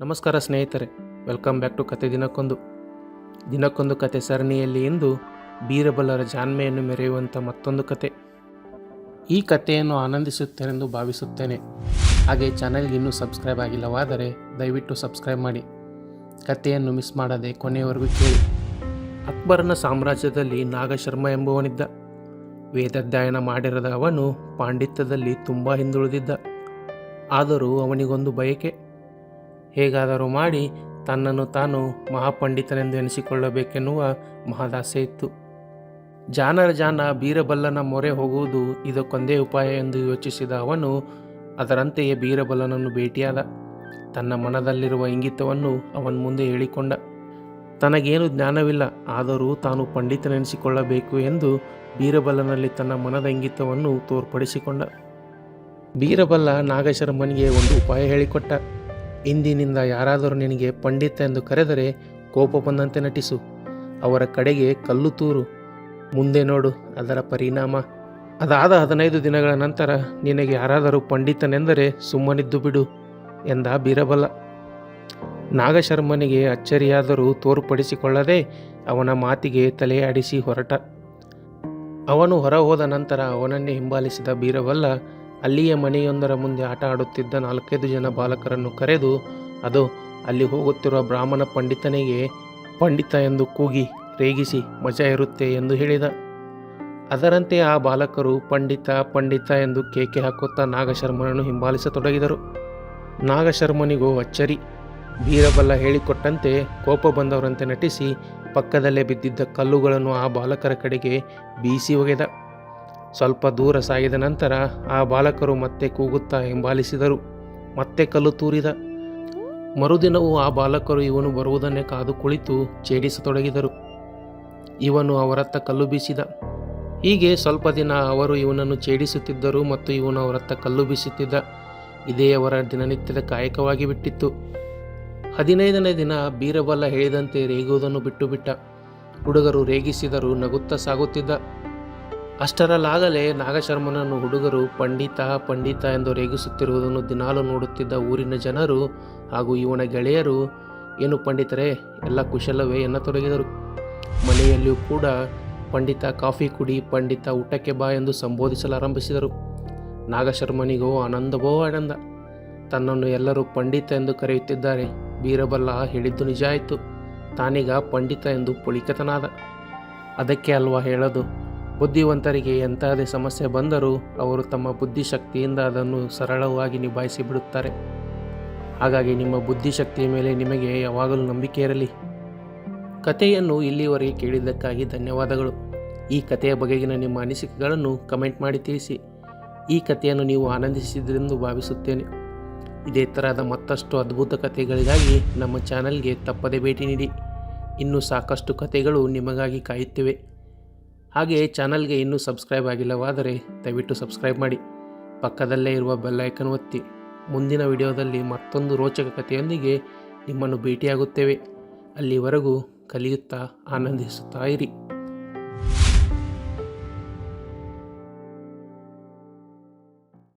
ನಮಸ್ಕಾರ ಸ್ನೇಹಿತರೆ welcome back to ಕತೆ ದಿನಕ್ಕೊಂದು. ದಿನಕ್ಕೊಂದು ಕತೆ ಸರಣಿಯಲ್ಲಿ ಇಂದು ಬೀರಬಲ್ಲರ ಜಾನ್ಮೆಯನ್ನು ಮೆರೆಯುವಂಥ ಮತ್ತೊಂದು ಕತೆ. ಈ ಕಥೆಯನ್ನು ಆನಂದಿಸುತ್ತೇನೆಂದು ಭಾವಿಸುತ್ತೇನೆ. ಹಾಗೆ ಚಾನಲ್ಗೆ ಇನ್ನೂ ಸಬ್ಸ್ಕ್ರೈಬ್ ಆಗಿಲ್ಲವಾದರೆ ದಯವಿಟ್ಟು ಸಬ್ಸ್ಕ್ರೈಬ್ ಮಾಡಿ. ಕಥೆಯನ್ನು ಮಿಸ್ ಮಾಡದೆ ಕೊನೆಯವರೆಗೂ ಕೇಳಿ. ಅಕ್ಬರನ ಸಾಮ್ರಾಜ್ಯದಲ್ಲಿ ನಾಗಶರ್ಮ ಎಂಬುವನಿದ್ದ. ವೇದಾಧ್ಯಯನ ಮಾಡಿರದ ಅವನು ಪಾಂಡಿತ್ಯದಲ್ಲಿ ತುಂಬ ಹಿಂದುಳಿದಿದ್ದ. ಆದರೂ ಅವನಿಗೊಂದು ಬಯಕೆ. ಹೇಗಾದರೂ ಮಾಡಿ ತನ್ನನ್ನು ತಾನು ಮಹಾಪಂಡಿತನೆಂದು ಎನಿಸಿಕೊಳ್ಳಬೇಕೆನ್ನುವ ಮಹದಾಸೆ ಇತ್ತು. ಜಾನರ ಜಾನ ಬೀರಬಲ್ಲನ ಮೊರೆ ಹೋಗುವುದು ಇದಕ್ಕೊಂದೇ ಉಪಾಯ ಎಂದು ಯೋಚಿಸಿದ ಅವನು ಅದರಂತೆಯೇ ಬೀರಬಲ್ಲನನ್ನು ಭೇಟಿಯಾದ. ತನ್ನ ಮನದಲ್ಲಿರುವ ಇಂಗಿತವನ್ನು ಅವನ ಮುಂದೆ ಹೇಳಿಕೊಂಡ. ತನಗೇನು ಜ್ಞಾನವಿಲ್ಲ, ಆದರೂ ತಾನು ಪಂಡಿತನೆನಿಸಿಕೊಳ್ಳಬೇಕು ಎಂದು ಬೀರಬಲ್ಲನಲ್ಲಿ ತನ್ನ ಮನದ ಇಂಗಿತವನ್ನು ತೋರ್ಪಡಿಸಿಕೊಂಡ. ಬೀರಬಲ್ಲ ನಾಗಶರ್ಮನಿಗೆ ಒಂದು ಉಪಾಯ ಹೇಳಿಕೊಟ್ಟ. ಇಂದಿನಿಂದ ಯಾರಾದರೂ ನಿನಗೆ ಪಂಡಿತ ಎಂದು ಕರೆದರೆ ಕೋಪ ಬಂದಂತೆ ನಟಿಸು. ಅವರ ಕಡೆಗೆ ಕಲ್ಲು ತೂರು. ಮುಂದೆ ನೋಡು ಅದರ ಪರಿಣಾಮ. ಅದಾದ ಹದಿನೈದು ದಿನಗಳ ನಂತರ ನಿನಗೆ ಯಾರಾದರೂ ಪಂಡಿತನೆಂದರೆ ಸುಮ್ಮನಿದ್ದು ಬಿಡು ಎಂದ ಬೀರಬಲ್ಲ. ನಾಗಶರ್ಮನಿಗೆ ಅಚ್ಚರಿಯಾದರೂ ತೋರ್ಪಡಿಸಿಕೊಳ್ಳದೆ ಅವನ ಮಾತಿಗೆ ತಲೆಯಾಡಿಸಿ ಹೊರಟ. ಅವನು ಹೊರ ಹೋದ ನಂತರ ಅವನನ್ನೇ ಹಿಂಬಾಲಿಸಿದ ಬೀರಬಲ್ಲ ಅಲ್ಲಿಯ ಮನೆಯೊಂದರ ಮುಂದೆ ಆಟ ಆಡುತ್ತಿದ್ದ ನಾಲ್ಕೈದು ಜನ ಬಾಲಕರನ್ನು ಕರೆದು, ಅದು ಅಲ್ಲಿ ಹೋಗುತ್ತಿರುವ ಬ್ರಾಹ್ಮಣ ಪಂಡಿತನಿಗೆ ಪಂಡಿತ ಎಂದು ಕೂಗಿ ರೇಗಿಸಿ ಮಜಾ ಇರುತ್ತೆ ಎಂದು ಹೇಳಿದ. ಅದರಂತೆ ಆ ಬಾಲಕರು ಪಂಡಿತ ಪಂಡಿತ ಎಂದು ಕೇಕೆ ಹಾಕುತ್ತಾ ನಾಗಶರ್ಮನನ್ನು ಹಿಂಬಾಲಿಸತೊಡಗಿದರು. ನಾಗಶರ್ಮನಿಗೂ ಅಚ್ಚರಿ. ಬೀರಬಲ್ಲ ಹೇಳಿಕೊಟ್ಟಂತೆ ಕೋಪ ಬಂದವರಂತೆ ನಟಿಸಿ ಪಕ್ಕದಲ್ಲೇ ಬಿದ್ದಿದ್ದ ಕಲ್ಲುಗಳನ್ನು ಆ ಬಾಲಕರ ಕಡೆಗೆ ಬೀಸಿ ಒಗೆದ. ಸ್ವಲ್ಪ ದೂರ ಸಾಗಿದ ನಂತರ ಆ ಬಾಲಕರು ಮತ್ತೆ ಕೂಗುತ್ತಾ ಹಿಂಬಾಲಿಸಿದರು. ಮತ್ತೆ ಕಲ್ಲು ತೂರಿದ. ಮರುದಿನವೂ ಆ ಬಾಲಕರು ಇವನು ಬರುವುದನ್ನೇ ಕಾದು ಕುಳಿತು ಛೇಡಿಸತೊಡಗಿದರು. ಇವನು ಅವರತ್ತ ಕಲ್ಲು ಬೀಸಿದ. ಹೀಗೆ ಸ್ವಲ್ಪ ದಿನ ಅವರು ಇವನನ್ನು ಛೇಡಿಸುತ್ತಿದ್ದರು ಮತ್ತು ಇವನು ಅವರತ್ತ ಕಲ್ಲು ಬೀಸುತ್ತಿದ್ದ. ಇದೇ ಅವರ ದಿನನಿತ್ಯದ ಕಾಯಕವಾಗಿ ಬಿಟ್ಟಿತ್ತು. ಹದಿನೈದನೇ ದಿನ ಬೀರಬಲ್ಲ ಹೇಳಿದಂತೆ ರೇಗುವುದನ್ನು ಬಿಟ್ಟು ಬಿಟ್ಟ ಹುಡುಗರು ರೇಗಿಸಿದರು, ನಗುತ್ತಾ ಸಾಗುತ್ತಿದ್ದ. ಅಷ್ಟರಲ್ಲಾಗಲೇ ನಾಗಶರ್ಮನನ್ನು ಹುಡುಗರು ಪಂಡಿತ ಪಂಡಿತ ಎಂದು ರೇಗಿಸುತ್ತಿರುವುದನ್ನು ದಿನಾಲು ನೋಡುತ್ತಿದ್ದ ಊರಿನ ಜನರು ಹಾಗೂ ಇವನ ಗೆಳೆಯರು, ಏನು ಪಂಡಿತರೇ, ಎಲ್ಲ ಕುಶಲವೇ ಎನ್ನತೊಡಗಿದರು. ಮನೆಯಲ್ಲಿಯೂ ಕೂಡ ಪಂಡಿತ ಕಾಫಿ ಕುಡಿ, ಪಂಡಿತ ಊಟಕ್ಕೆ ಬಾ ಎಂದು ಸಂಬೋಧಿಸಲಾರಂಭಿಸಿದರು. ನಾಗಶರ್ಮನಿಗೋ ಆನಂದವೋ ಆನಂದ. ತನ್ನನ್ನು ಎಲ್ಲರೂ ಪಂಡಿತ ಎಂದು ಕರೆಯುತ್ತಿದ್ದಾರೆ. ಬೀರಬಲ್ಲ ಹೇಳಿದ್ದು ನಿಜ ಆಯಿತು. ತಾನೀಗ ಪಂಡಿತ ಎಂದು ಪುಳಿಕತನಾದ. ಅದಕ್ಕೆ ಅಲ್ವಾ ಹೇಳೋದು? ಬುದ್ಧಿವಂತರಿಗೆ ಎಂತಹದೇ ಸಮಸ್ಯೆ ಬಂದರೂ ಅವರು ತಮ್ಮ ಬುದ್ಧಿಶಕ್ತಿಯಿಂದ ಅದನ್ನು ಸರಳವಾಗಿ ನಿಭಾಯಿಸಿ ಬಿಡುತ್ತಾರೆ. ಹಾಗಾಗಿ ನಿಮ್ಮ ಬುದ್ಧಿಶಕ್ತಿಯ ಮೇಲೆ ನಿಮಗೆ ಯಾವಾಗಲೂ ನಂಬಿಕೆ ಇರಲಿ. ಕಥೆಯನ್ನು ಇಲ್ಲಿವರೆಗೆ ಕೇಳಿದ್ದಕ್ಕಾಗಿ ಧನ್ಯವಾದಗಳು. ಈ ಕಥೆಯ ಬಗೆಗಿನ ನಿಮ್ಮ ಅನಿಸಿಕೆಗಳನ್ನು ಕಮೆಂಟ್ ಮಾಡಿ ತಿಳಿಸಿ. ಈ ಕಥೆಯನ್ನು ನೀವು ಆನಂದಿಸಿದ್ರೆಂದು ಭಾವಿಸುತ್ತೇನೆ. ಇದೇ ಥರದ ಮತ್ತಷ್ಟು ಅದ್ಭುತ ಕಥೆಗಳಿಗಾಗಿ ನಮ್ಮ ಚಾನಲ್ಗೆ ತಪ್ಪದೆ ಭೇಟಿ ನೀಡಿ. ಇನ್ನೂ ಸಾಕಷ್ಟು ಕಥೆಗಳು ನಿಮಗಾಗಿ ಕಾಯುತ್ತಿವೆ. ಹಾಗೆಯೇ ಚಾನಲ್ಗೆ ಇನ್ನೂ ಸಬ್ಸ್ಕ್ರೈಬ್ ಆಗಿಲ್ಲವಾದರೆ ದಯವಿಟ್ಟು ಸಬ್ಸ್ಕ್ರೈಬ್ ಮಾಡಿ. ಪಕ್ಕದಲ್ಲೇ ಇರುವ ಬೆಲ್ ಐಕನ್ ಒತ್ತಿ. ಮುಂದಿನ ವಿಡಿಯೋದಲ್ಲಿ ಮತ್ತೊಂದು ರೋಚಕ ಕಥೆಯೊಂದಿಗೆ ನಿಮ್ಮನ್ನು ಭೇಟಿಯಾಗುತ್ತೇವೆ. ಅಲ್ಲಿವರೆಗೂ ಕಲಿಯುತ್ತಾ ಆನಂದಿಸುತ್ತಾ ಇರಿ.